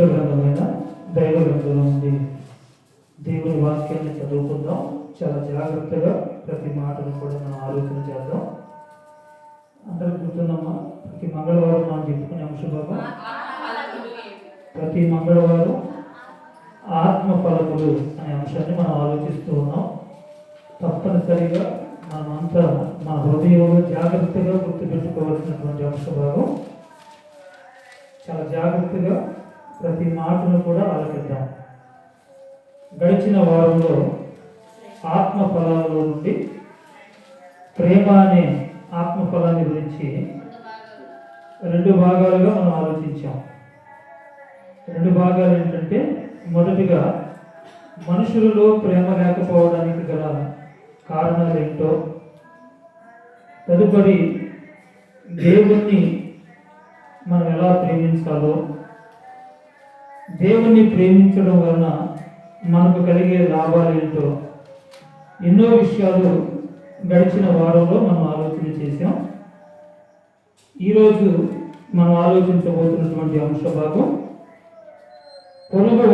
పరిశుద్ధ గ్రంథమైన దైవ గ్రంథంలో ఉంది దేవుని వాక్యాన్ని చదువుకుందాం. చాలా జాగ్రత్తగా ప్రతి మాటను కూడా మనం ఆలోచన చేద్దాం. అందరికి గుర్తున్నామా ప్రతి మంగళవారం మనం చెప్పుకునే అంశం బాబా. ప్రతి మంగళవారం ఆత్మ ఫలములు అనే అంశాన్ని మనం ఆలోచిస్తూ ఉన్నాం. తప్పనిసరిగా మనమంతా మన హృదయంలో జాగ్రత్తగా గుర్తుపెట్టుకోవాల్సినటువంటి అంశ భాగం చాలా జాగ్రత్తగా ప్రతి మాటను కూడా ఆలకిద్దాం. గడిచిన వారంలో ఆత్మ ఫలాలలో నుండి ప్రేమ అనే ఆత్మ ఫలాన్ని గురించి రెండు భాగాలుగా మనం ఆలోచించాం. రెండు భాగాలు ఏంటంటే మొదటిగా మనుషులలో ప్రేమ లేకపోవడానికి గల కారణాలు ఏంటో తదుపరి దేవుణ్ణి మనం ఎలా ప్రేమించాలో దేవుణ్ణి ప్రేమించడం వలన మనకు కలిగే లాభాలు ఏంటో ఎన్నో విషయాలు గడిచిన వారంలో మనం ఆలోచన చేశాం. ఈరోజు మనం ఆలోచించబోతున్నటువంటి అంశ భాగం పొరుగు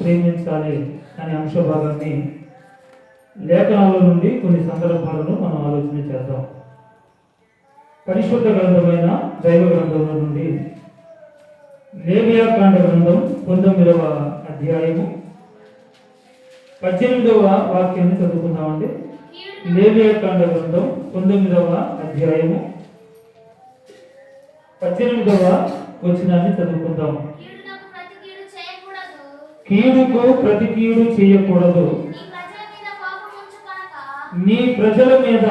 ప్రేమించాలి అనే అంశ భాగాన్ని లేఖనాల నుండి కొన్ని సందర్భాలను మనం ఆలోచన చేద్దాం. పరిశుద్ధ గ్రంథమైన దైవ గ్రంథంలో నుండి లేవియాకాండ గ్రంథం పంతొమ్మిదవ అధ్యాయము. పద్దెనిమిదవ వాక్యాన్ని చదువుకుందామండి. లేవియాకాండ గ్రంథం పంతొమ్మిదవ అధ్యాయము. పద్దెనిమిదవ వచనాన్ని చదువుకుందాం. కీడుకు ప్రతి కీడు చేయకూడదు. నీ ప్రజల మీద కోపం ఉంచు కనుక నీ ప్రజల మీద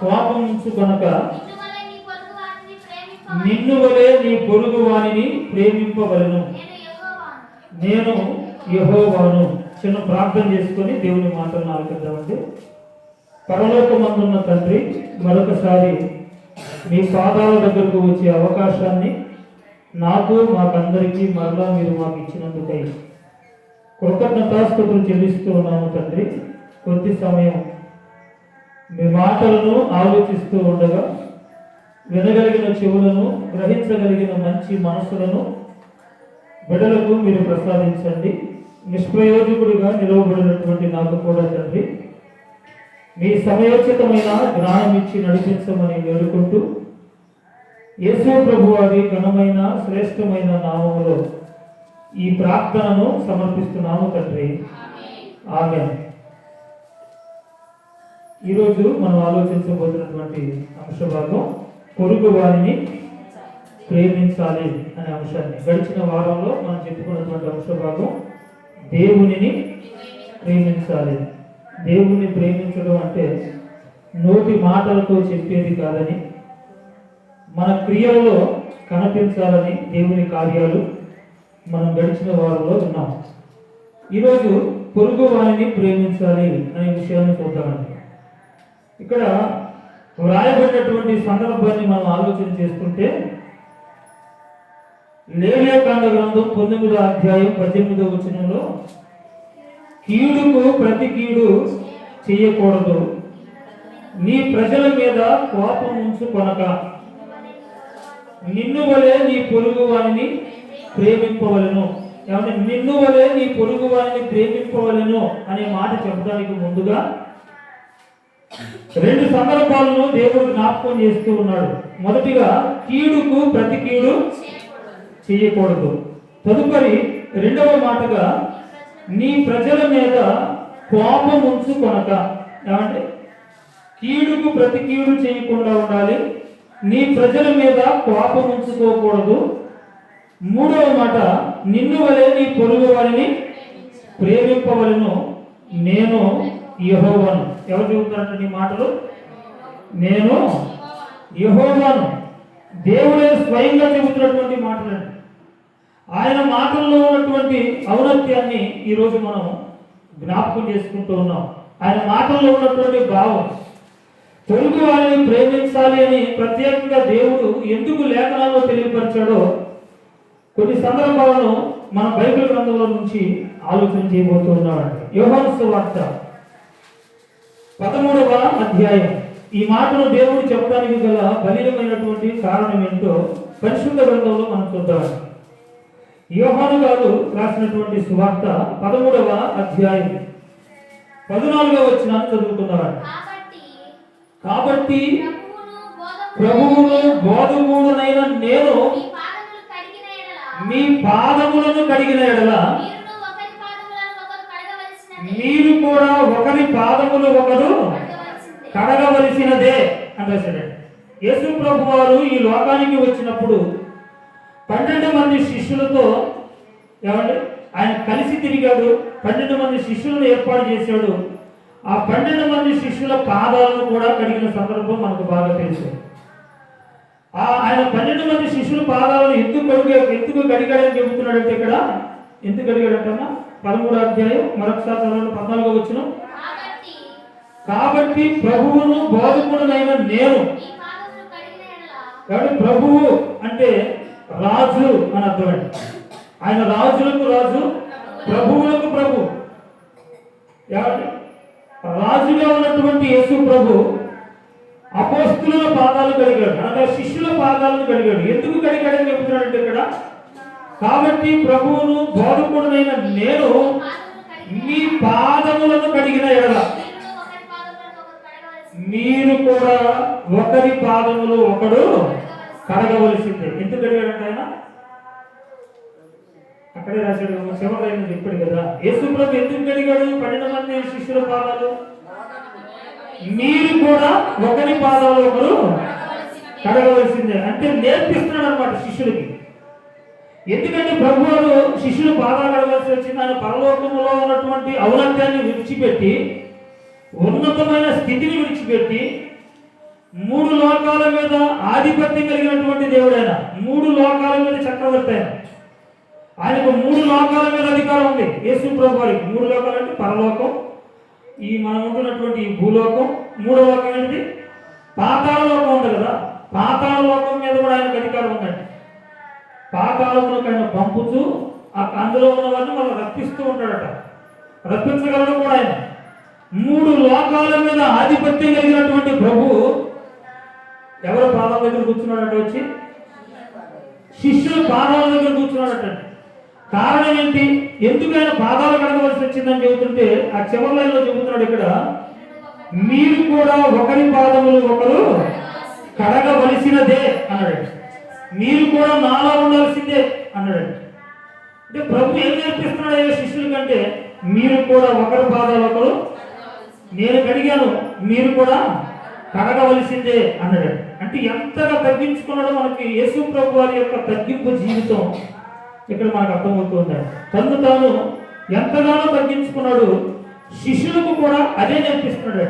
కోపం ఉంచు కనుక నిన్ను వలె నీ పొరుగు వారిని ప్రేమింపవలెను. నిన్ను వలె నీ పొరుగు వానిని ప్రేమింపవలను. నేను యెహోవాను. నేను యహోవాను. చిన్న ప్రార్థన చేసుకొని దేవుని మాటలను ఆలకిద్దామండి పరలోకమందున్న తండ్రి మరొకసారి మీ పాదాల దగ్గరకు వచ్చే అవకాశాన్ని నాకు మాకందరికీ మరలా మీరు మాకు ఇచ్చినందుకై కృతజ్ఞతాస్తుతులు చెల్లిస్తూ ఉన్నాము తండ్రి. కొద్ది సమయం మీ మాటలను ఆలోచిస్తూ ఉండగా వినగలిగిన చెవులను గ్రహించగలిగిన మంచి మనసులను బిడలకు మీరు ప్రసాదించండి. నిష్ప్రయోజకుడిగా నిలవబడినటువంటి నాకు కూడా తండ్రి మీ సమయోచితమైన జ్ఞానం ఇచ్చి నడిపించమని వేడుకుంటూ యేసు ప్రభు వారి ఘనమైన శ్రేష్టమైన నామములో ఈ ప్రార్థనను సమర్పిస్తున్నాము తండ్రి. ఆమె ఈరోజు మనం ఆలోచించబోతున్నటువంటి అంశభాగం పొరుగు వారిని ప్రేమించాలి అనే అంశాన్ని. గడిచిన వారంలో మనం చెప్పుకున్నటువంటి అంశ భాగం దేవునిని ప్రేమించాలి. దేవుణ్ణి ప్రేమించడం అంటే నోటి మాటలతో చెప్పేది కాదని మన క్రియలలో కనిపించాలని దేవుని కార్యాలు మనం గడిచిన వారంలో ఉన్నాం. ఈరోజు పొరుగు వారిని ప్రేమించాలి అనే విషయాన్ని చూద్దామండి. ఇక్కడ వ్రాయబడినటువంటి సందర్భాన్ని మనం ఆలోచన చేసుకుంటే లేవియాకాండ గ్రంథం పంతొమ్మిదో అధ్యాయం పద్దెనిమిదో వచనంలో కీడుకు ప్రతి కీడు చేయకూడదు. నీ ప్రజల మీద కోపం ఉంచుకొనక నిన్ను వలే నీ పొరుగు వారిని ప్రేమింపవలను. ఏమంటే నిన్ను వలె నీ పొరుగు వారిని ప్రేమింపవలను అనే మాట చెప్పడానికి ముందుగా రెండు సందర్భాలను దేవుడు జ్ఞాపకం చేస్తూ ఉన్నాడు. మొదటిగా కీడుకు ప్రతి కీడు చేయకూడదు. తదుపరి రెండవ మాటగా నీ ప్రజల మీద కోపం ఉంచుకొనక. ఏమంటే కీడుకు ప్రతి కీడు చేయకుండా ఉండాలి. నీ ప్రజల మీద కోపం ఉంచుకోకూడదు. మూడవ మాట నిన్ను వలె నీ పొరుగు వారిని ప్రేమింపవలను. నేను యహోవను. ఎవరు చెబుతారంటే నీ మాటలు? నేను యహోవాను. దేవుడే స్వయంగా చెబుతున్నటువంటి మాటలండి ఆయన మాటల్లో ఉన్నటువంటి ఔన్నత్యాన్ని ఈరోజు మనం జ్ఞాపకం చేసుకుంటూ ఉన్నాం. ఆయన మాటల్లో ఉన్నటువంటి భావం. తెలుగు వారిని ప్రేమించాలి అని ప్రత్యేకంగా దేవుడు ఎందుకు లేఖనాల్లో తెలియపరిచాడో కొన్ని సందర్భాలను మన బైబిల్ గ్రంథంలో నుంచి ఆలోచన చేయబోతున్నాడు ఉన్నామండి యోహాను సువార్త పదమూడవ అధ్యాయం. ఈ మాటను దేవుడు చెప్పడానికి గల బలీయమైనటువంటి కారణం ఏంటో పరిశుద్ధ గ్రంథంలో మనం చూద్దామండి యోహాను గారు రాసినటువంటి సువార్త పదమూడవ అధ్యాయం. పద్నాలుగవ వచ్చిన చదువుకున్నామండి కాబట్టి కాబట్టి ప్రభువును బోధకుడునైన నేను మీ పాదములను కడిగిన ఎడల మీరును ఒకరి పాదములను ఒకరు కడగవలసినది మీరు కూడా ఒకరి పాదములు ఒకరు కడగవలసినదే అని రాశాడండి యేసు ప్రభు వారు ఈ లోకానికి వచ్చినప్పుడు పన్నెండు మంది శిష్యులతో ఏమండి? ఆయన కలిసి తిరిగాడు. పన్నెండు మంది శిష్యులను ఏర్పాటు చేశాడు. ఆ పన్నెండు మంది శిష్యుల పాదాలను కూడా కడిగిన సందర్భం మనకు బాగా తెలుసు. ఆ ఆయన పన్నెండు మంది శిష్యుల పాదాలను ఎందుకు ఎందుకు కడిగాడని చెబుతున్నాడంటే ఇక్కడ? ఎందుకు కడిగాడంటమ్మా? పదమూడు అధ్యాయం మరొకసారి చదవండి. పద్నాలుగో వచ్చిన. కాబట్టి ప్రభువును బోధకుడునైన నేను. కాబట్టి ప్రభువు అంటే రాజు అని అర్థం అండి. ఆయన రాజులకు రాజు ప్రభువులకు ప్రభు. రాజుగా ఉన్నటువంటి యేసు ప్రభు అపోస్తుల పాదాలు కడిగాడు. అనగా శిష్యుల పాదాలను కడిగాడు. ఎందుకు కడిగాడని చెబుతున్నాడంటే ఇక్కడ కాబట్టి ప్రభువును బోధకుడునైన నేను మీ పాదములను కడిగిన ఎడల. మీరు కూడా ఒకరి పాదములు ఒకడు కడగవలసిందే. ఎందుకు కడిగాడంట ఆయన? అక్కడే రాశాడు. శివరాయన చెప్పాడు కదా. యేసు ప్రభు ఎందుకు కడిగాడు? పన్నెండు మంది శిష్యుల పాదాలు. మీరు కూడా ఒకరి పాదాలు ఒకరు కడగవలసిందే. అంటే నేర్పిస్తున్నాడు అనమాట శిష్యులకి. ఎందుకంటే ప్రభు వారు శిష్యులు పాదాలు కడగాల్సి వచ్చింది. ఆయన పరలోకంలో ఉన్నటువంటి ఔన్నత్యాన్ని విడిచిపెట్టి ఉన్నతమైన స్థితిని విడిచిపెట్టి మూడు లోకాల మీద ఆధిపత్యం కలిగినటువంటి దేవుడైన మూడు లోకాల మీద చక్రవర్తి ఆయన. ఆయనకు మూడు లోకాల మీద అధికారం ఉంది. యేసు ప్రభు వారికి మూడు లోకాలు అంటే పరలోకం ఈ మనం ఉంటున్నటువంటి ఈ భూలోకం మూడో లోకం ఏంటి పాతాళ లోకం ఉంది కదా. పాతాళ లోకం మీద కూడా ఆయనకు అధికారం ఉందండి. పాతాళంలోకి ఆయన పంపుతూ ఆ అందులో ఉన్నవన్నీ మనం రప్పిస్తూ ఉంటాడట. రప్పించగలడు కూడా ఆయన. మూడు లోకాల మీద ఆధిపత్యం కలిగినటువంటి ప్రభు ఎవరు పాదాల దగ్గర కూర్చున్నాడట వచ్చి? శిష్యుల పాదాల దగ్గర కూర్చున్నాడట. కారణం ఏంటి? ఎందుకు ఆయన పాదాలు కడగవలసి వచ్చిందని చెబుతుంటే ఆ చివరి లైన్లో చెబుతున్నాడు ఇక్కడ మీరు కూడా ఒకరి పాదములు ఒకరు కడగవలసినదే అన్నాడు మీరు కూడా నాలో ఉండాల్సిందే అన్నాడు. అంటే ప్రభు ఏం నేర్పిస్తున్నాడు అయ్యా శిష్యుల కంటే? మీరు కూడా ఒకరి పాదాలు ఒకరు నేను కడిగాను మీరు కూడా కడగవలసిందే అన్నాడు. అంటే ఎంతగా తగ్గించుకున్నాడో మనకి యేసు ప్రభు వారి యొక్క తగ్గింపు జీవితం ఇక్కడ మనకు అర్థమవుతుంది. తను తాను ఎంతగానో తగ్గించుకున్నాడు శిష్యులకు కూడా అదే నేర్పిస్తున్నాడు.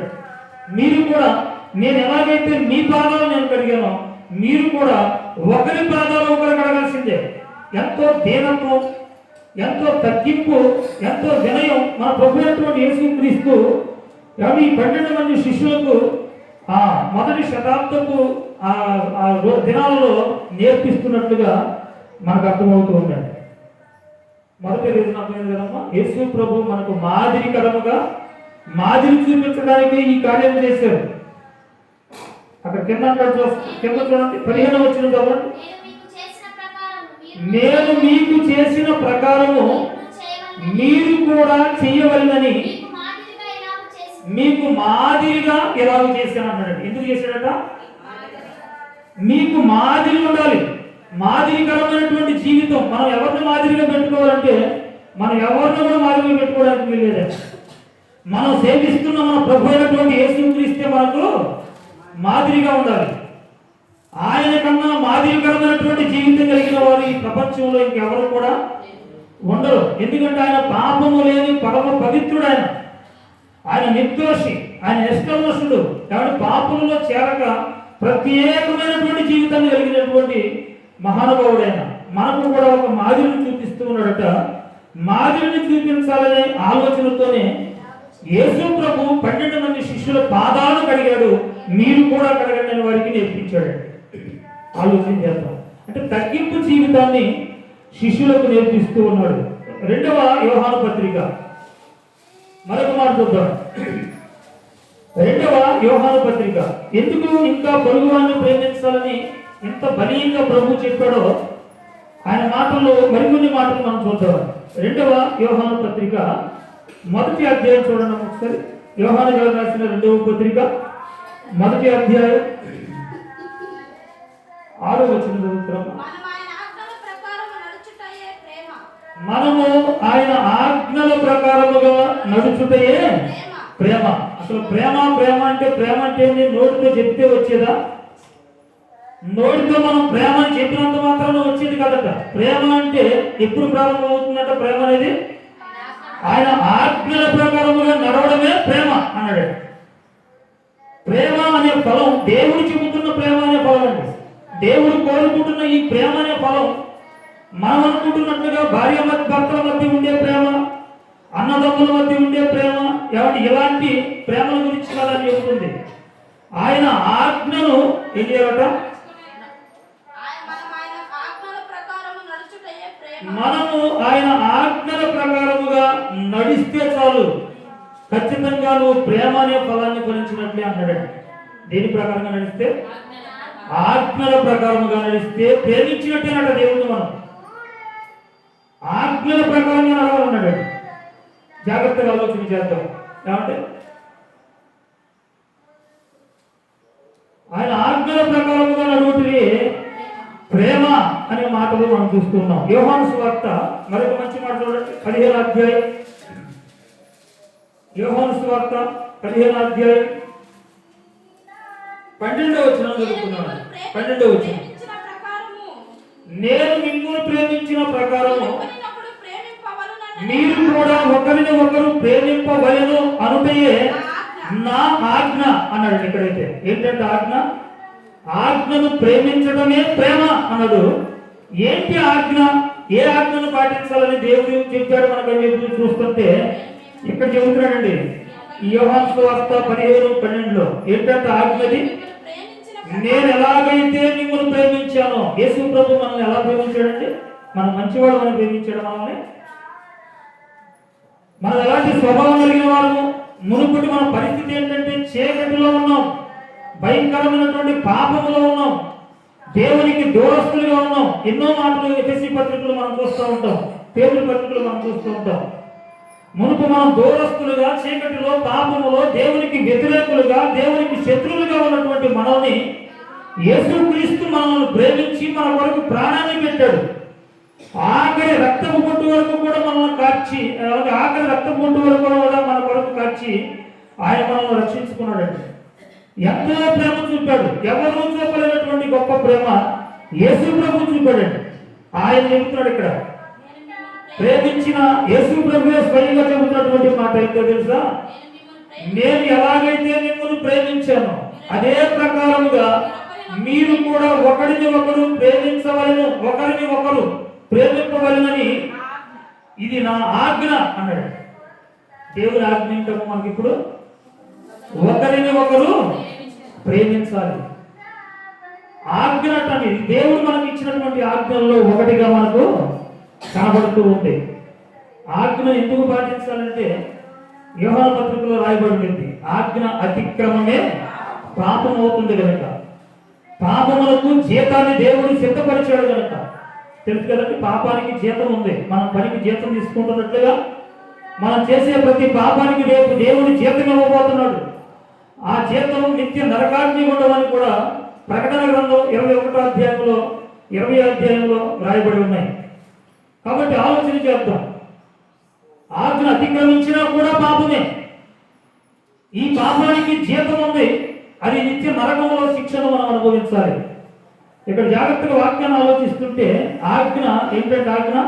మీరు కూడా నేను ఎలాగైతే మీ బాధలు నేను కడిగానో మీరు కూడా ఒకరి పాదాలు ఒకరు కడగాల్సిందే. ఎంతో దీనత్వం ఎంతో తగ్గింపు ఎంతో వినయం మన ప్రభుత్వం అయినటువంటి యేసుక్రీస్తు ఈ పన్నెండు మంది శిష్యులకు ఆ మొదటి శతాబ్దపు ఆ ఆ దినాలలో నేర్పిస్తున్నట్లుగా మనకు అర్థమవుతూ ఉండండి మొదటి రీజన్ అర్థమైంది కదమ్మా యేసు ప్రభు మనకు మాదిరికరముగా మాదిరి చూపించడానికి ఈ కార్యం చేశారు అక్కడ కింద కింద చూడండి పదిహేను వచ్చిన చదవండి. నేను మీకు చేసిన ప్రకారము మీరు కూడా చెయ్యవలనని మీకు మాదిరిగా ఇలాగ చేశాను అన్నాడు ఎందుకు చేశాడట? మీకు మాదిరి ఉండాలి. మాదిరికరమైనటువంటి జీవితం మనం ఎవరిని మాదిరిగా పెట్టుకోవాలంటే మనం ఎవరిని కూడా మాదిరిగా పెట్టుకోవడానికి వీల్లేదే మనం సేవిస్తున్న మన ప్రభు అయినటువంటి యేసుక్రీస్తే మనకు మాదిరిగా ఉండాలి. ఆయన కన్నా మాదిరికరమైనటువంటి జీవితం కలిగిన వారు ఈ ప్రపంచంలో ఇంకెవరు కూడా ఉండరు. ఎందుకంటే ఆయన పాపము లేని పరమ పవిత్రుడు ఆయన. ఆయన నిర్దోషి ఆయన నిష్కల్మషుడు. కాబట్టి పాపులలో చేరక ప్రత్యేకమైనటువంటి జీవితాన్ని కలిగినటువంటి మహానుభావుడైన మనకు కూడా ఒక మాదిరిని చూపిస్తూ ఉన్నాడట. మాదిరిని చూపించాలనే ఆలోచనతోనే యేసు ప్రభు పన్నెండు మంది శిష్యుల పాదాలు కడిగాడు. మీరు కూడా కడగండి అని వారికి నేర్పించాడు ఆలోచన చేద్దాం. అంటే తగ్గింపు జీవితాన్ని శిష్యులకు నేర్పిస్తూ ఉన్నాడు. రెండవ యోహాను పత్రిక. మరొక మాట చూద్దాం. రెండవ యోహాను పత్రిక. ఎందుకు ఇంకా పొరుగువాన్ని ప్రేమించాలని ఎంత బలీయంగా ప్రభు చెప్పాడో ఆయన మాటల్లో మరికొన్ని మాటలు మనం చూద్దాం. రెండవ యోహాను పత్రిక. మొదటి అధ్యాయం చూడండి ఒకసారి. యోహాను గారు రాసిన రెండవ పత్రిక. మొదటి అధ్యాయం ఆరో వచ్చిన మనము ఆయన ఆజ్ఞల ప్రకారముగా నడుచుటయే ప్రేమ. అసలు ప్రేమ ప్రేమ అంటే ప్రేమ అంటే? నోటితో చెప్తే వచ్చేదా? నోటితో మనం ప్రేమ అని చెప్పినంత మాత్రాన వచ్చేది కదట. ప్రేమ అంటే ఎప్పుడు ప్రారంభం అవుతుందంట ప్రేమ అనేది? ఆయన ఆజ్ఞల ప్రకారముగా నడవడమే ప్రేమ అన్నాడు. ప్రేమ అనే ఫలం దేవుడు చెబుతున్న ప్రేమ అనే ఫలం అండి దేవుడు కోరుకుంటున్న ఈ ప్రేమ అనే ఫలం మనం అనుకుంటున్నట్లుగా భార్య భర్తల మధ్య ఉండే ప్రేమ అన్నదమ్ముల మధ్య ఉండే ప్రేమ ఇలాంటి ప్రేమల గురించి కదా చెబుతుంది. ఆయన ఆజ్ఞను ఏం ప్రేమ మనము ఆయన ఆజ్ఞల ప్రకారముగా నడిస్తే చాలు. ఖచ్చితంగా నువ్వు ప్రేమ అనే ఫలాన్ని ఫలించినట్లే అన్నాడండి దేని ప్రకారంగా నడిస్తే? ఆజ్ఞల ప్రకారంగా నడిస్తే ప్రేమించినట్టేనట దేవుడు మనం. ఆజ్ఞల ప్రకారంగా నడవాలన్నాడు. జాగ్రత్తగా ఆలోచన చేద్దాం. కాబట్టి ఆయన ఆజ్ఞల ప్రకారముగా నడుగుతుంది ప్రేమ అనే మాటలు మనం చూస్తున్నాం. యోహాను వార్త మరొక మంచి మాట చూడండి. పదిహేను అధ్యాయం యోహాను సువార్త పదిహేను అధ్యాయం పన్నెండవ వచ్చిన చదువుకున్నాను. పన్నెండవ వచ్చిన నేను మిమ్మల్ని ప్రేమించిన ప్రకారము మీరు కూడా ఒకరిని ఒకరు ప్రేమింపవలను అనుటయే నా ఆజ్ఞ అన్నాడు ఇక్కడైతే. ఏంటంటే ఆజ్ఞ? ఆజ్ఞను ప్రేమించడమే ప్రేమ అన్నాడు. ఏంటి ఆజ్ఞ? ఏ ఆజ్ఞను పాటించాలని దేవుడు చెప్పాడు? మనకు చెప్పి చూస్తుంటే ఇక్కడ చెబుతున్నానండి ఈ వార్త పదిహేను పన్నెండులో. ఏంటంటే ఆజ్ఞది నేను ఎలాగైతే మిమ్మల్ని ప్రేమించానో యేసు ప్రభు మనల్ని ఎలా ప్రేమించాడంటే మన మంచివాడు మనం ప్రేమించాడు మనల్ని? మనం ఎలాంటి స్వభావం కలిగిన వాళ్ళము? మునుపటి మన పరిస్థితి ఏంటంటే చీకటిలో ఉన్నాం. భయంకరమైనటువంటి పాపములో ఉన్నాం. దేవునికి దూరస్తులుగా ఉన్నాం. ఎన్నో మాటలు ఎఫ్ఎస్సి పత్రికలు మనం చూస్తూ ఉంటాం. పేరు పత్రికలు మనం చూస్తూ ఉంటాం. మునుపు మనం దూరస్తులుగా చీకటిలో పాపములో దేవునికి వ్యతిరేకులుగా దేవునికి శత్రువులుగా ఉన్నటువంటి మనల్ని యేసుక్రీస్తు మనల్ని ప్రేమించి మన కొరకు ప్రాణాన్ని పెట్టాడు. ఆఖరి రక్తపు పొట్టు వరకు కూడా మనల్ని కార్చి ఆఖరి రక్తపు పొట్టు వరకు కూడా మన కొరకు కార్చి ఆయన మనల్ని రక్షించుకున్నాడండి. ఎంతో ప్రేమ చూపాడు. ఎవరు చూపలేనటువంటి గొప్ప ప్రేమ యేసు ప్రభు చూపాడండి. ఆయన చెబుతున్నాడు ఇక్కడ. ప్రేమించిన యేసు ప్రభువే స్వయంగా చెబుతున్నటువంటి మాట ఏంటో తెలుసా? నేను ఎలాగైతే మిమ్మల్ని ప్రేమించాను అదే ప్రకారముగా మీరు కూడా ఒకరిని ఒకరు ప్రేమించవలను ఒకరిని ఒకరు ప్రేమింపవలనని ఇది నా ఆజ్ఞ అన్నాడు. దేవుని ఆజ్ఞ ఏంటో మనకి ఇప్పుడు? ఒకరిని ఒకరు ప్రేమించాలి. ఆజ్ఞ అంటే దేవుడు మనకి ఇచ్చినటువంటి ఆజ్ఞల్లో ఒకటిగా మనకు కనబడుతూ ఉంది ఆజ్ఞ ఎందుకు పాటించాలంటే వ్యూహాల పత్రికలో రాయబడుతుంది ఆజ్ఞ అతిక్రమమే పాపం అవుతుంది కనుక పాపములకు జీతాన్ని దేవుడు సిద్ధపరిచాడు కనుక తెలుసు కదండి పాపానికి జీతం ఉంది. మనం పనికి జీతం తీసుకుంటున్నట్లుగా మనం చేసే ప్రతి పాపానికి రేపు దేవుడు జీతం ఇవ్వబోతున్నాడు. ఆ జీతం నిత్య నరకాన్ని ఉండవని కూడా ప్రకటన గ్రంథం ఇరవై ఒకటో అధ్యాయంలో ఇరవై అధ్యాయంలో రాయబడి ఉన్నాయి. కాబట్టి ఆలోచన చేద్దాం. ఆజ్ఞ అతిక్రమించినా కూడా పాపమే. ఈ పాపానికి జీతం ఉంది. అది నిత్య నరకంలో శిక్షను మనం అనుభవించాలి. ఇక్కడ జాగ్రత్తగా వాక్యాన్ని ఆలోచిస్తుంటే ఆజ్ఞ ఏంటంటే ఆజ్ఞ?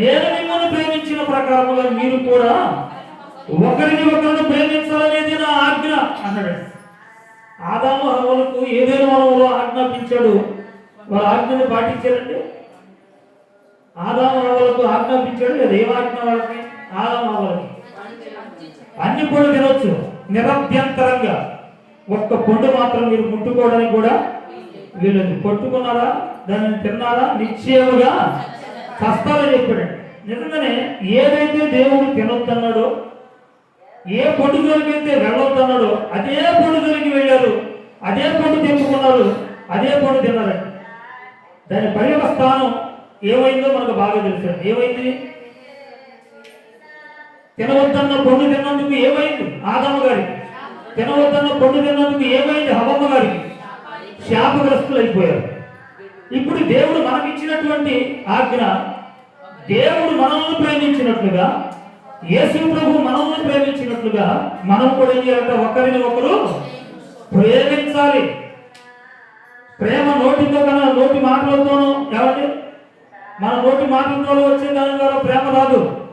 నేను మిమ్మల్ని ప్రేమించిన ప్రకారముగా మీరు కూడా ఒకరిని ఒకరిని ప్రేమించాలనేది నా ఆజ్ఞ అన్నాడు. ఆదాము హవలకు ఏదైనా వనంలో ఆజ్ఞాపించాడు. వాళ్ళ ఆజ్ఞను పాటించారంటే ఆదాము హవలకు ఆజ్ఞాపించాడు లేదా ఏం వాళ్ళకి ఆదాము హవలకి అన్ని కూడా తినొచ్చు నిరభ్యంతరంగా. ఒక్క పండు మాత్రం మీరు ముట్టుకోవడానికి కూడా వీళ్ళని పట్టుకున్నారా దానిని తిన్నారా? నిశ్చయముగా కష్టాలని చెప్పాడు నిజంగానే ఏదైతే దేవుడు తినొద్దన్నాడో ఏ పొట్టు జోలికైతే వెళ్ళొద్దన్నాడో అదే పొట్టు వెళ్ళారు. అదే పండు తెచ్చుకున్నారు అదే పొట్టు తిన్నారండి దాని పర్యవస్థానం ఏమైందో మనకు బాగా తెలుసు. ఏమైంది? తినవద్దన్న పొండు తిన్నందుకు ఏమైంది? ఆదమ్మ గారికి. తినవద్దన్న పొండు తిన్నందుకు ఏమైంది? హవమ్మ గారికి. శాపగ్రస్తులు అయిపోయారు ఇప్పుడు దేవుడు మనకిచ్చినటువంటి ఆజ్ఞ దేవుడు మనల్ని ప్రేమించినట్లుగా యేసు ప్రభు మనల్ని ప్రేమించినట్లుగా మనం కూడా ఏం చేయాలంటే ఒకరిని ఒకరు ప్రేమించాలి. ప్రేమ నోటితో కన్నా నోటి మాటలతోనూ ఏమండి మన నోటి మాటలతో వచ్చే దాని ద్వారా ప్రేమ రాదు.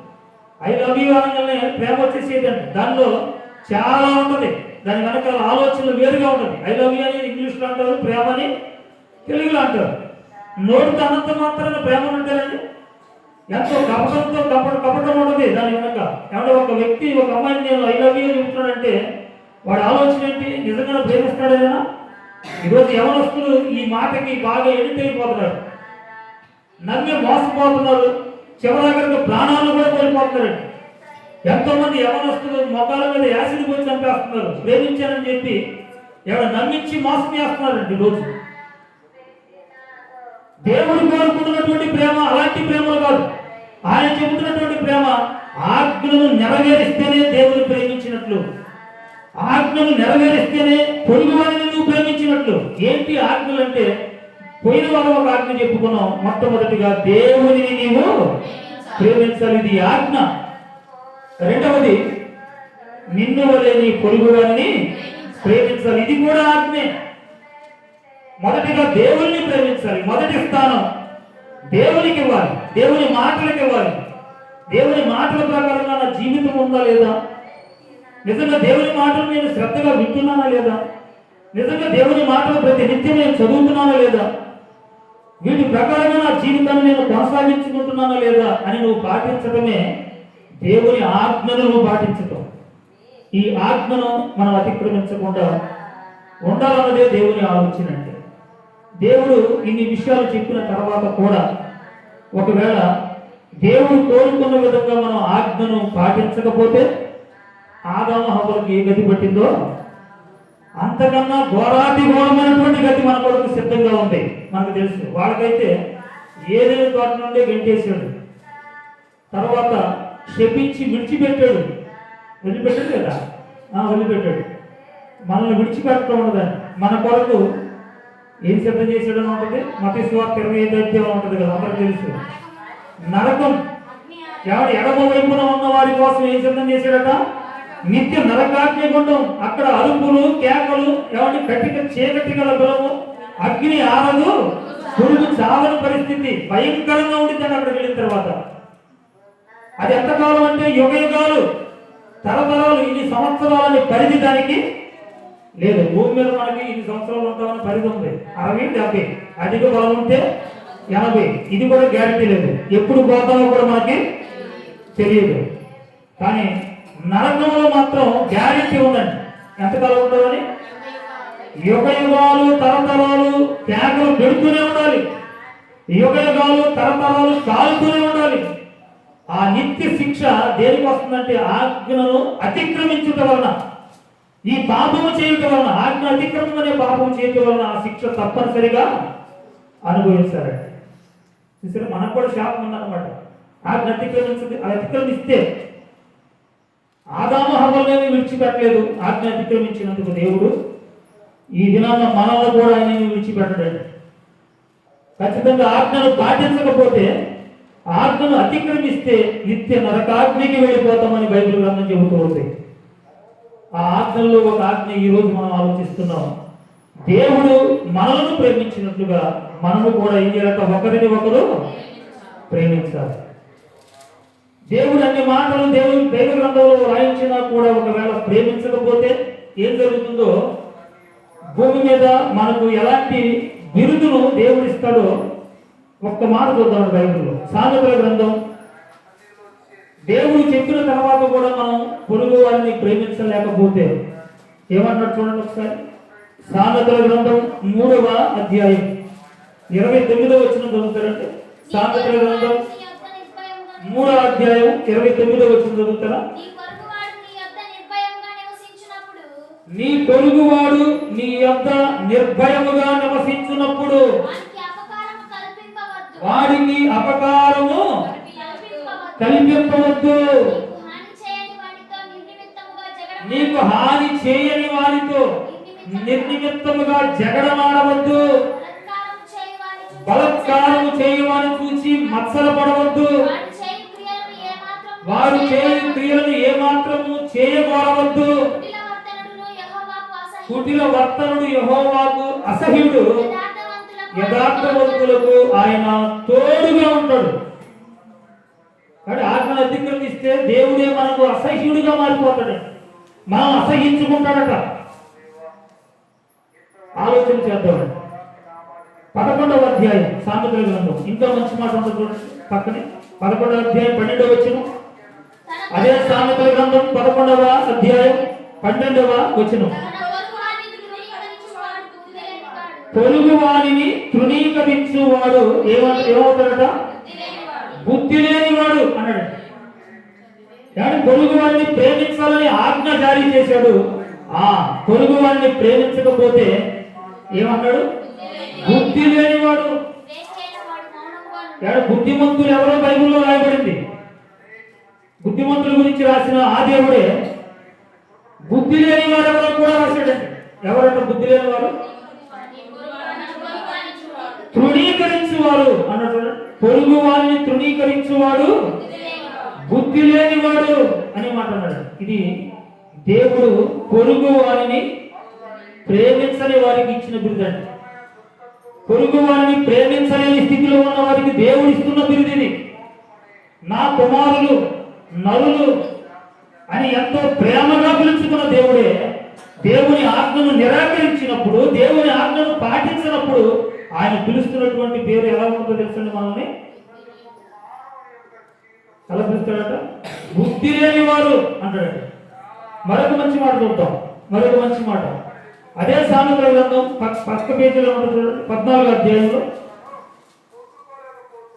ఐ లవ్ యూ అనగానే ప్రేమ వచ్చేసేదండి. దానిలో చాలా ఉంటుంది. దాని వెనకాల ఆలోచనలు వేరుగా ఉంటుంది. ఐ లవ్ యూ అని ఇంగ్లీష్లో అంటారు ప్రేమ అని తెలుగులో అంటారు. నోటితో అనంత మాత్రమే ప్రేమ ఉంటారండి ఎంతో కపటంతో కపట కపటం ఉంటుంది దాని వెనక. ఏమంటే ఒక వ్యక్తి ఒక అమ్మాయిని నేను ఐ లవ్ యూ అని చెప్తున్నాడంటే వాడి ఆలోచన ఏంటి? నిజంగా ప్రేమిస్తాడేనా? ఈరోజు యవనస్తులు ఈ మాటకి బాగా ఎడిట్ అయిపోతున్నారు నమ్మి మోసపోతున్నారు. చివరాఖరికి ప్రాణాలు కూడా కోల్పోతున్నారండి. ఎంతో మంది యవనస్తులు మొక్కల మీద యాసిడ్ పోయి చంపేస్తున్నారు. ప్రేమించానని చెప్పి ఎవరు నమ్మించి మోసం చేస్తున్నారండి రోజు. దేవుడు కోరుకుంటున్నటువంటి ప్రేమ అలాంటి ప్రేమలు కాదు. ఆయన చెబుతున్నటువంటి ప్రేమ ఆజ్ఞను నెరవేరిస్తేనే దేవుని ప్రేమించినట్లు. ఆజ్ఞను నెరవేరిస్తేనే పొరుగు వారిని నువ్వు ప్రేమించినట్లు. ఏంటి ఆజ్ఞలు అంటే పోయిన వారం ఒక ఆజ్ఞ చెప్పుకున్నాం. మొట్టమొదటిగా దేవుని నీవు ప్రేమించాలి. ఇది ఆజ్ఞ. రెండవది నిన్ను వలేని నీ పొరుగు వారిని ప్రేమించాలి. ఇది కూడా ఆజ్ఞే. మొదటిగా దేవుణ్ణి ప్రేమించాలి. మొదటి స్థానం దేవునికి ఇవ్వాలి. దేవుని మాటలకు ఇవ్వాలి. దేవుని మాటల ప్రకారంగా నా జీవితం ఉందా లేదా? నిజంగా దేవుని మాటలు నేను శ్రద్ధగా వింటున్నానా లేదా? నిజంగా దేవుని మాటలు ప్రతి నిత్యం నేను చదువుతున్నానా లేదా? వీటి ప్రకారంగా నా జీవితాన్ని నేను కొనసాగించుకుంటున్నానా లేదా అని నువ్వు పాటించడమే దేవుని ఆజ్ఞను నువ్వు పాటించటం. ఈ ఆజ్ఞను మనం అతిక్రమించకుండా ఉండాలన్నదే దేవుని ఆలోచన అంటే దేవుడు ఇన్ని విషయాలు చెప్పిన తర్వాత కూడా ఒకవేళ దేవుడు కోరుకున్న విధంగా మనం ఆజ్ఞను పాటించకపోతే ఆదామ హవలకు ఏ గతి పట్టిందో అంతకన్నా ఘోరాతి ఘోరమైనటువంటి గతి మన కొరకు సిద్ధంగా ఉంది. మనకు తెలుసు. వాళ్ళకైతే ఏదైనా తోట నుండి వెంటేశాడు తర్వాత శపించి విడిచిపెట్టాడు. వదిలిపెట్టాడు కదా? ఆ, వదిలిపెట్టాడు మనల్ని విడిచిపెట్టడం ఉండదని మన కొరకు ఏం సిద్ధం చేసాడని ఉంటుంది? మత స్వార్థ ఇరవై ఐదు అధ్యాయం ఉంటుంది కదా అందరికి తెలుసు. నరకం. ఎవరి ఎడమ వైపున ఉన్న వారి కోసం ఏం సిద్ధం చేశాడట? నిత్య నరకాగ్నిగుండం. అక్కడ అరుపులు కేకలు ఎవరి కటిక చీకటి గల బలము అగ్ని ఆరదు. పురుగు చావని పరిస్థితి. భయంకరంగా ఉండిద్దండి అక్కడికి వెళ్ళిన తర్వాత. అది ఎంతకాలం అంటే యుగ యుగాలు తరతరాలు ఇన్ని సంవత్సరాలని పరిధి దానికి లేదు. భూమి మీద మనకి ఇన్ని సంవత్సరాలు ఉంటామని పరిధి ఉంది. అరవై డెబ్బై. అధిక బలం ఉంటే ఎనభై. ఇది కూడా గ్యారంటీ లేదు. ఎప్పుడు పోతామో కూడా మనకి తెలియదు. కానీ నరకంలో మాత్రం గ్యారెంటీ ఉందండి. ఎంతకాలం ఉంటుందని యుగ యుగాలు తరతరాలు కేకలు పెడుతూనే ఉండాలి. యుగ యుగాలు తరతరాలు కాలుతూనే ఉండాలి. ఆ నిత్య శిక్ష దేనికి వస్తుందంటే ఆజ్ఞను అతిక్రమించుట వలన ఈ పాపము చేయటం వలన ఆజ్ఞ అతిక్రమం అనే పాపము చేయటం వలన ఆ శిక్ష తప్పనిసరిగా అనుభవించారండి చూసారా మనకు కూడా శాపం ఉందన్నమాట. ఆజ్ఞ అతిక్రమించదు అతిక్రమిస్తే ఆదాము హవ్వలేమి విడిచిపెట్టలేదు ఆజ్ఞ అతిక్రమించినందుకు దేవుడు ఈ దినాన మనల్ని కూడా ఆయన ఏమీ విడిచిపెట్టడండి. ఖచ్చితంగా ఆజ్ఞను పాటించకపోతే ఆజ్ఞను అతిక్రమిస్తే నిత్య నరకాగ్నికి వెళ్ళిపోతామని బైబిల్ గ్రంథం చెబుతూ ఉంది. ఆ ఆజ్ఞల్లో ఒక ఆజ్ఞ ఈ రోజు మనం ఆలోచిస్తున్నాం. దేవుడు మనలను ప్రేమించినట్లుగా మనము కూడా ఏం చేయాలంటే ఒకరిని ఒకరు ప్రేమించాలి. దేవుడు అన్ని మాటలు దేవుడు దైవ గ్రంథంలో రాయించినా కూడా ఒకవేళ ప్రేమించకపోతే ఏం జరుగుతుందో? భూమి మీద మనకు ఎలాంటి బిరుదును దేవుడు ఇస్తాడో ఒక్క మాట చూద్దాం బైబిల్లో. సామెతల గ్రంథం. దేవుడు చెప్పిన తర్వాత కూడా మనం పొరుగు వారిని ప్రేమించలేకపోతే ఏమన్నాడు చూడండి ఒకసారి? సామెతల గ్రంథం మూడవ అధ్యాయం. ఇరవై తొమ్మిదో వచ్చిన చదువుతారంటే సామెతల గ్రంథం మూడవ అధ్యాయం ఇరవై తొమ్మిదో వచ్చిన చదువుతారా? నీ పొరుగువాడు నీ యొద్ద నిర్భయముగా నివసించినప్పుడు? నీ పొరుగువాడు నీ యొద్ద నిర్భయముగా నివసించున్నప్పుడు వానికి అపకారము కల్పింపవద్దు. నీకు హాని చేయని వారితో నిర్నిమిత్తముగా జగడము నిర్నిమిత్తముగా జగడమాడవద్దు. బలత్కారము చేయువాని చూచి మత్సరపడవద్దు వాడు చేయు క్రియలను ఏమాత్రము వారు చేయు చేయవద్దు. క్రియలను ఏమాత్రము చేయకూడవద్దు. కుటిల వర్తనుడు యహోవాకు అసహ్యుడు. యథార్థవంతులకు ఆయన తోడుగా ఉంటాడు. కానీ ఆజ్ఞను అతిక్రమిస్తే దేవుడే మనకు అసహ్యుడిగా మారిపోతాడు. మనం అసహించుకుంటాడట. ఆలోచన చేద్దామండి పదకొండవ అధ్యాయం సామెతల గ్రంథం. ఇంకా మంచి మాట ఉంటుంది చూడండి. పక్కనే పదకొండవ అధ్యాయం పన్నెండవ వచ్చిన అదే సామెతల గ్రంథం పదకొండవ అధ్యాయం పన్నెండవ వచనం. పొరుగు వారిని తృణీకరించువాడు ఏమ ఏమవుతాడట? బుద్ధి లేనివాడు అన్నాడు. కానీ పొరుగు వారిని ప్రేమించాలని ఆజ్ఞ జారీ చేశాడు. ఆ పొరుగు వారిని ప్రేమించకపోతే ఏమన్నాడు? బుద్ధి లేనివాడు. వాడు బుద్ధిమంతులు ఎవరో బైబిల్లో రాయబడింది. బుద్ధిమంతుల గురించి రాసిన ఆ దేవుడే బుద్ధి లేని వారు ఎవరో కూడా రాశాడండి. ఎవరంటే బుద్ధి లేని వారు? తృణీకరించువాడు అన్నట్టు పొరుగు వారిని తృణీకరించువాడు బుద్ధి లేనివాడు అని మాట అన్నాడు. ఇది దేవుడు పొరుగు వారిని ప్రేమించని వారికి ఇచ్చిన బిరుదండి. పొరుగు వారిని ప్రేమించలేని స్థితిలో ఉన్న వారికి దేవుడు ఇస్తున్న బిరుదు ఇది. నా కుమారులు నరులు అని ఎంతో ప్రేమగా పిలుచుకున్న దేవుడే. దేవుని ఆజ్ఞను నిరాకరించినప్పుడు దేవుని ఆజ్ఞను పాటించినప్పుడు ఆయన పిలుస్తున్నటువంటి పేరు ఎలా ఉంటుందో తెలుసండి మనల్ని? ఎలా పిలుస్తాడట? బుద్ధి లేని వారు అంటాడట. మరొక మంచి మాట చూద్దాం. మరొక మంచి మాట. అదే సామెతల గ్రంథం పక్క పేజీలో ఉంటుంది పద్నాలుగు అధ్యాయంలో.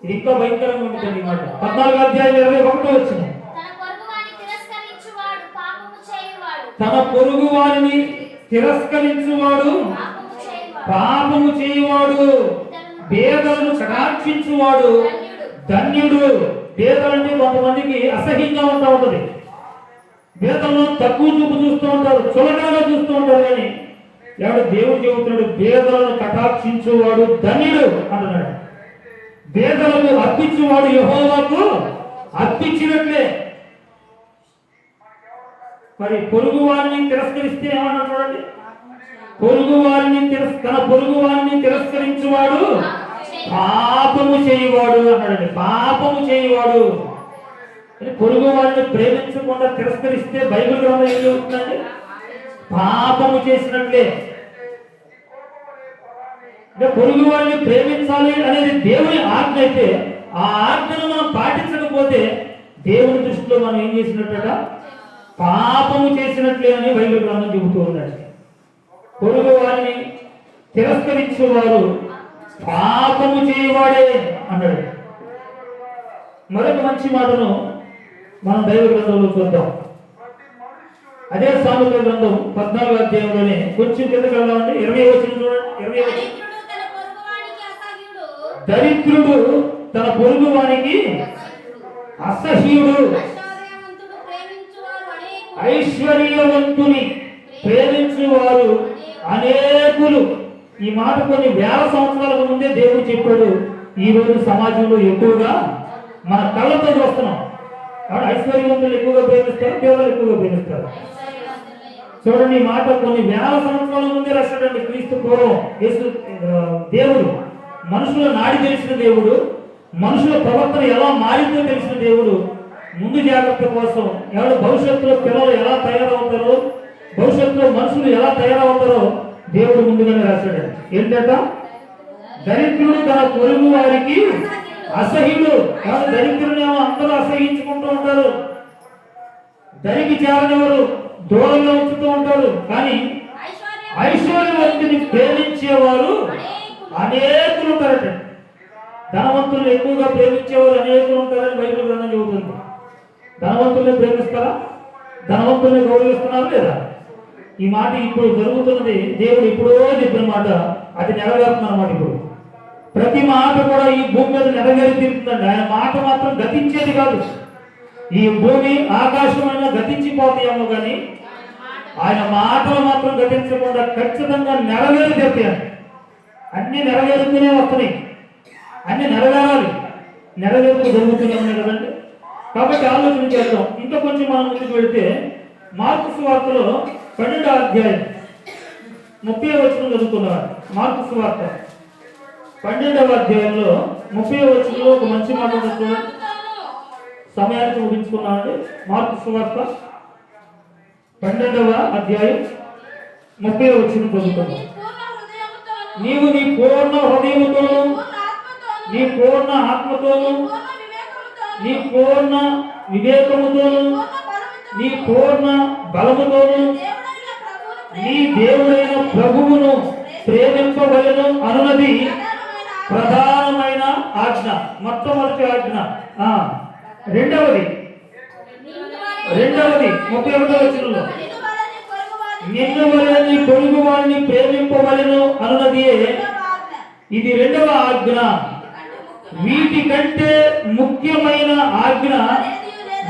ఇది ఇంకా భయంకరంగా ఉంటుంది ఈ మాట. పద్నాలుగు అధ్యాయం ఇరవై ఒకటో వచ్చింది తన పొరుగువాని తిరస్కరించువాడు పాపము చేయువాడు తన పొరుగు వారిని తిరస్కరించువాడు పాపము చేయువాడు పేదలను కటాక్షించువాడు ధన్యుడు. పేదలంటే కొంతమందికి అసహ్యంగా ఉంటా ఉంటది. పేదలను తక్కువ చూపు చూస్తూ ఉంటారు చులకనగా చూస్తూ ఉంటారు కానీ ఎవడు దేవుడు చెబుతున్నాడు పేదలను కటాక్షించువాడు ధన్యుడు అంటున్నాడు. పేదలకు అర్పించువాడు యహోవాకు అర్పించినట్లే. మరి పొరుగు వారిని తిరస్కరిస్తే ఏమన్నా చూడండి. పొరుగు వారిని తిరస్ తన పొరుగు వారిని తిరస్కరించువాడు పాపము చేయువాడు అన్నాడండి. పాపము చేయువాడు. పొరుగు వారిని ప్రేమించకుండా తిరస్కరిస్తే బైబిల్ గ్రంథం ఏం చెబుతుందండి? పాపము చేసినట్లే. అంటే పొరుగు వారిని ప్రేమించాలి అనేది దేవుని ఆజ్ఞ అయితే ఆ ఆజ్ఞను మనం పాటించకపోతే దేవుని దృష్టిలో మనం ఏం చేసినట్టట పాపము చేసినట్లే అని బైబిల్ గ్రంథం చెబుతూ ఉన్నాడు. పొరుగు వారిని తిరస్కరించేవారు పాపము చేయవాడే అన్నాడు. మరొక మంచి మాటను మనం దైవ గ్రంథంలో చూద్దాం. అదే సామెతల గ్రంథం పద్నాలుగు అధ్యాయంలోనే కొంచెం కిందకి వెళ్దామంటే ఇరవై వచ్చిన చూడండి. ఇరవై దరిద్రుడు తన పొరుగు వానికి అసహ్యుడు. ఐశ్వర్యవంతుని ఐశ్వర్యవంతుని ప్రేమించువారు అనేకులు. ఈ మాట కొన్ని వేల సంవత్సరాల ముందే దేవుడు చెప్పాడు. ఈ రోజు సమాజంలో ఎక్కువగా మన కళ్ళతో చూస్తున్నాం. కాబట్టి ఐశ్వర్యవంతులు ఎక్కువగా ప్రేమిస్తారు? దేవుడు ఎక్కువగా ప్రేమిస్తారు. చూడండి ఈ మాట కొన్ని వేల సంవత్సరాల ముందే రాశాడండి క్రీస్తు పూర్వం యేసు దేవుడు మనుషుల నాడి తెలిసిన దేవుడు మనుషుల ప్రవర్తన ఎలా మారిందో తెలిసిన దేవుడు ముందు జాగ్రత్త కోసం ఎవరు భవిష్యత్తులో పిల్లలు ఎలా తయారవుతారో భవిష్యత్తులో మనుషులు ఎలా తయారవుతారో దేవుడు ముందుగానే రాశాడు. ఏంటంట? దరిద్రుడు తన పొరుగు వారికి అసహ్యుడు. దరిద్రుని దరిద్రుడేమో అందరూ అసహించుకుంటూ ఉంటారు. దరికి చేరనివారు దూరంగా ఉంచుతూ ఉంటారు. కానీ ఐశ్వర్యవంతుని ప్రేమించేవారు అనేకులు ఉంటారట. ధనవంతులు ఎక్కువగా ప్రేమించేవారు అనేకులు ఉంటారని బైబిల్ గ్రంథం చెబుతుంది. ధనవంతుల్ని ప్రేమిస్తారా? ధనవంతుల్ని గౌరవిస్తున్నారా లేదా? ఈ మాట ఇప్పుడు జరుగుతున్నది. దేవుడు ఇప్పుడో చెప్పిన మాట. అది నెరవేరుతుంది అన్నమాట ఇప్పుడు. ప్రతి మాట కూడా ఈ భూమి మీద నెరవేరి తీరుతుందండి. ఆయన మాట మాత్రం గతించేది కాదు. ఈ భూమి ఆకాశమైన గతించిపోతాయేమో కానీ ఆయన మాటలు మాత్రం గతించకుండా ఖచ్చితంగా నెరవేరు తీరుతాయండి. అన్ని నెరవేరుతూనే వస్తున్నాయి. అన్ని నెరవేరాలి. నెరవేర్పు జరుగుతూనే ఉన్నాయి కదండి. కాబట్టి ఆలోచన చేద్దాం ఇంకా కొంచెం మనం ముందుకు వెళితే మార్కు సువార్తలో పన్నెండో అధ్యాయం ముప్పై వచ్చిన చదువుకున్నారు. మార్కు సువార్త పన్నెండవ అధ్యాయంలో ముప్పై వచ్చినలో ఒక మంచి మాట సమయానికి ముగించుకున్నామండి మార్కు సువార్త పన్నెండవ అధ్యాయం ముప్పై వచ్చిన చదువుకున్నాం నీవు నీ పూర్ణ హృదయముతోను నీ పూర్ణ ఆత్మతోను నీ పూర్ణ వివేకముతోను, నీ పూర్ణ బలముతోను, నీ దేవుడైన ప్రభువును ప్రేమింపవలను అనున్నది ప్రధానమైన ఆజ్ఞ మొట్టమొదటి ఆజ్ఞ. రెండవది రెండవది ముప్పై ఒకటో వచనంలో. నిన్ను వలని పొరుగు వారిని ప్రేమింపవలను అన్నది ఇది రెండవ ఆజ్ఞ. వీటికంటే వీటి కంటే ముఖ్యమైన ఆజ్ఞ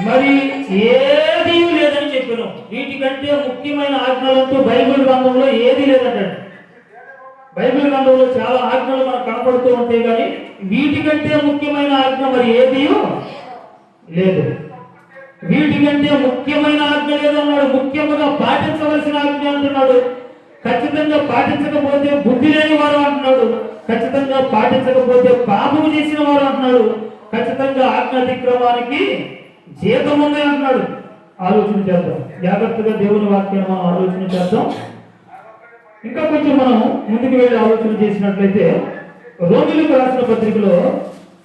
మరి ఏది లేదని చెప్పాను. వీటికంటే ముఖ్యమైన ఆజ్ఞలంటూ బైబిల్ గ్రంథంలో ఏది లేదంటాడు. బైబిల్ గ్రంథంలో చాలా ఆజ్ఞలు మనకు కనపడుతూ ఉంటాయి కానీ వీటికంటే ముఖ్యమైన ఆజ్ఞ మరి ఏది లేదు. వీటికంటే ముఖ్యమైన ఆజ్ఞ లేదన్నాడు. ముఖ్యముగా పాటించవలసిన ఆజ్ఞ అంటున్నాడు. ఖచ్చితంగా పాటించకపోతే బుద్ధి లేని వారు అంటున్నాడు. ఖచ్చితంగా పాటించకపోతే పాపము చేసిన వారు అంటున్నాడు. ఖచ్చితంగా ఆజ్ఞ అతిక్రమానికి జీతం ఉంది అంటున్నాడు. ఆలోచన చేద్దాం. జాగ్రత్తగా దేవుని వాక్యాన్ని మనం ఆలోచన చేద్దాం. ఇంకా కొంచెం మనం ముందుకు వెళ్ళి ఆలోచన చేసినట్లయితే రోగులకు రాసిన పత్రికలో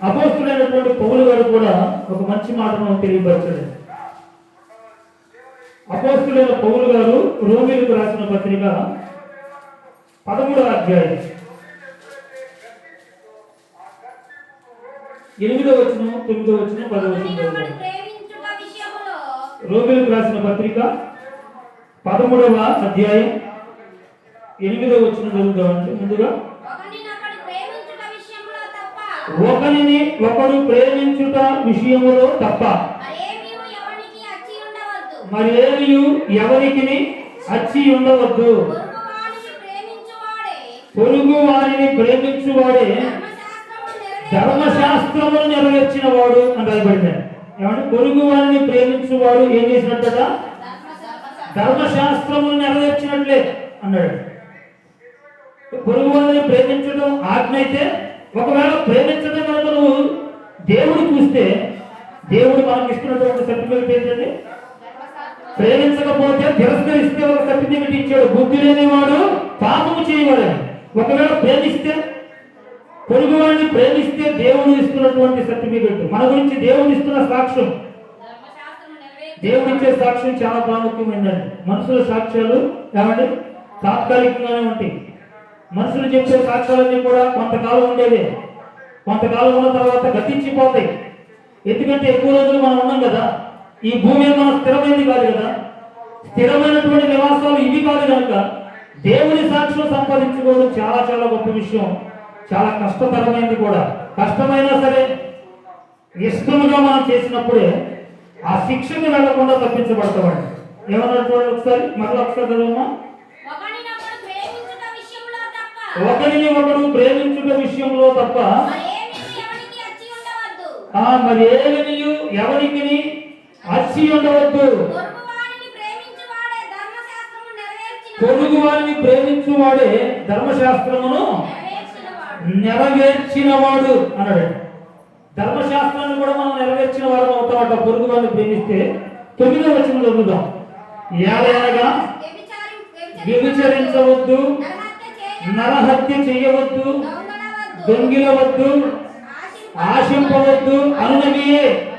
అపోస్తులైనటువంటి పౌలు గారు కూడా ఒక మంచి మాటను తెలియపరచాడు అపోస్తులైన పౌలు గారు రోగులకు రాసిన పత్రిక పదమూడవ అధ్యాయం. ఎనిమిదో వచ్చిన తొమ్మిదో వచ్చిన పదో వచ్చిన ఒకరినొకడు ప్రేమించుట విషయములో రోమిలకు రాసిన పత్రిక పదమూడవ అధ్యాయం ఎనిమిదో వచ్చిన చదువుతామంటే ముందుగా. ఒకరిని ఒకడు ప్రేమించుట విషయములో తప్ప మరేమీ ఎవరికి అచ్చి ఉండవద్దు. మరేమియు ఎవరికి అచ్చి ఉండవద్దు. పొరుగువాడిని ప్రేమించువాడే పొరుగు వారిని ప్రేమించువాడే ధర్మశాస్త్రము ధర్మశాస్త్రమును నెరవేర్చు నెరవేర్చిన వాడు అని రాయబడింది. ఏమంటే పొరుగు వారిని ప్రేమించువాడు ఏం చేసినట్టట? ధర్మశాస్త్రమును నెరవేర్చినట్లే అన్నాడు. పొరుగు వారిని ప్రేమించడం ఆజ్ఞ అయితే ఒకవేళ ప్రేమించడం కనుక నువ్వు దేవుడు చూస్తే దేవుడు మనకి ఇస్తున్నటువంటి సర్టిఫికెట్ ఏంటంటే? ప్రేమించకపోతే తిరస్కరిస్తే ఒక సర్టిఫికెట్ ఇచ్చాడు? బుద్ధి లేనివాడు పాపము చేయవాడని ఒకవేళ ప్రేమిస్తే పొరుగు వాడిని ప్రేమిస్తే దేవుడు ఇస్తున్నటువంటి సర్టిఫికెట్ మన గురించి దేవుడు ఇస్తున్న సాక్ష్యం. దేవుడు ఇచ్చే సాక్ష్యం చాలా ప్రాముఖ్యమైనది మనుషుల సాక్ష్యాలు ఏమండి? తాత్కాలికంగానే ఉంటాయి. మనుషులు చెప్పే సాక్ష్యాలన్నీ కూడా కొంతకాలం ఉండేవి. కొంతకాలం ఉన్న తర్వాత గతించిపోతాయి. ఎందుకంటే ఎక్కువ రోజులు మనం ఉన్నాం కదా ఈ భూమి మీద మనం స్థిరమైనది కాదు కదా. స్థిరమైనటువంటి నివాసాలు ఇవి కాదు కనుక దేవుని సాక్ష్యం సంపాదించుకోవడం చాలా చాలా గొప్ప విషయం. చాలా కష్టతరమైనది కూడా. కష్టమైనా సరే ఇష్టముగా మనం చేసినప్పుడే ఆ శిక్షకు వెళ్ళకుండా తప్పించబడతామండి. ఏమన్నట్టు ఒకసారి మరలా ఒకసారి ఒకరిని ఒకడు ప్రేమించుట విషయంలో తప్ప. మరి ఏమనియు ఎవరికి అచ్చి ఉండవద్దు పొరుగువాడిని ప్రేమించువాడే ధర్మశాస్త్రము నెరవేర్చిన పొరుగు వారిని ప్రేమించువాడే ధర్మశాస్త్రమును నెరవేర్చినవాడు అన్నాడు. ధర్మశాస్త్రాన్ని కూడా మనం నెరవేర్చిన వారం అవుతామట పొరుగు వారిని ప్రేమిస్తే. తొమ్మిదో వచ్చిన చదువుదాం. ఏడనగా వ్యభిచరించవద్దు నరహత్య చేయవద్దు దొంగిలవద్దు ఆశింపవద్దు అనునవియే.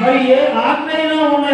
మరి ఏ మరి ఉన్నాయి